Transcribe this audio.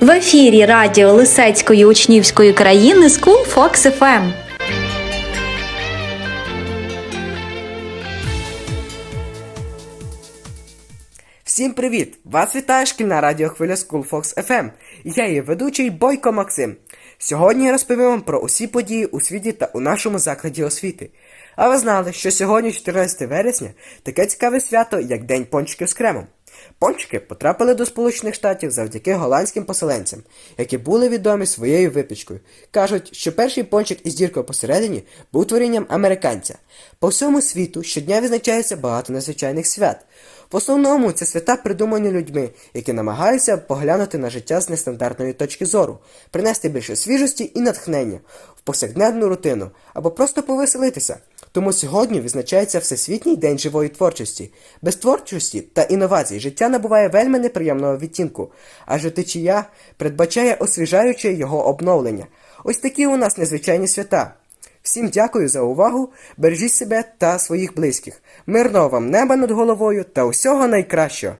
В ефірі радіо Лисецької учнівської країни School Fox FM. Всім привіт! Вас вітає шкільна радіохвиля School Fox FM. Я її ведучий Бойко Максим. Сьогодні я розповім вам про усі події у світі та у нашому закладі освіти. А ви знали, що сьогодні, 14 вересня, таке цікаве свято, як День пончиків з кремом. Пончики потрапили до Сполучених Штатів завдяки голландським поселенцям, які були відомі своєю випічкою. Кажуть, що перший пончик із діркою посередині був творінням американця. По всьому світу щодня відзначається багато незвичайних свят. В основному це свята придумані людьми, які намагаються поглянути на життя з нестандартної точки зору, принести більше свіжості і натхнення в повсякденну рутину або просто повеселитися. Тому сьогодні відзначається Всесвітній день живої творчості. Без творчості та інновацій життя набуває вельми неприємного відтінку, адже течія передбачає освіжаюче його обновлення. Ось такі у нас незвичайні свята. Всім дякую за увагу, бережіть себе та своїх близьких. Мирного вам неба над головою та усього найкращого!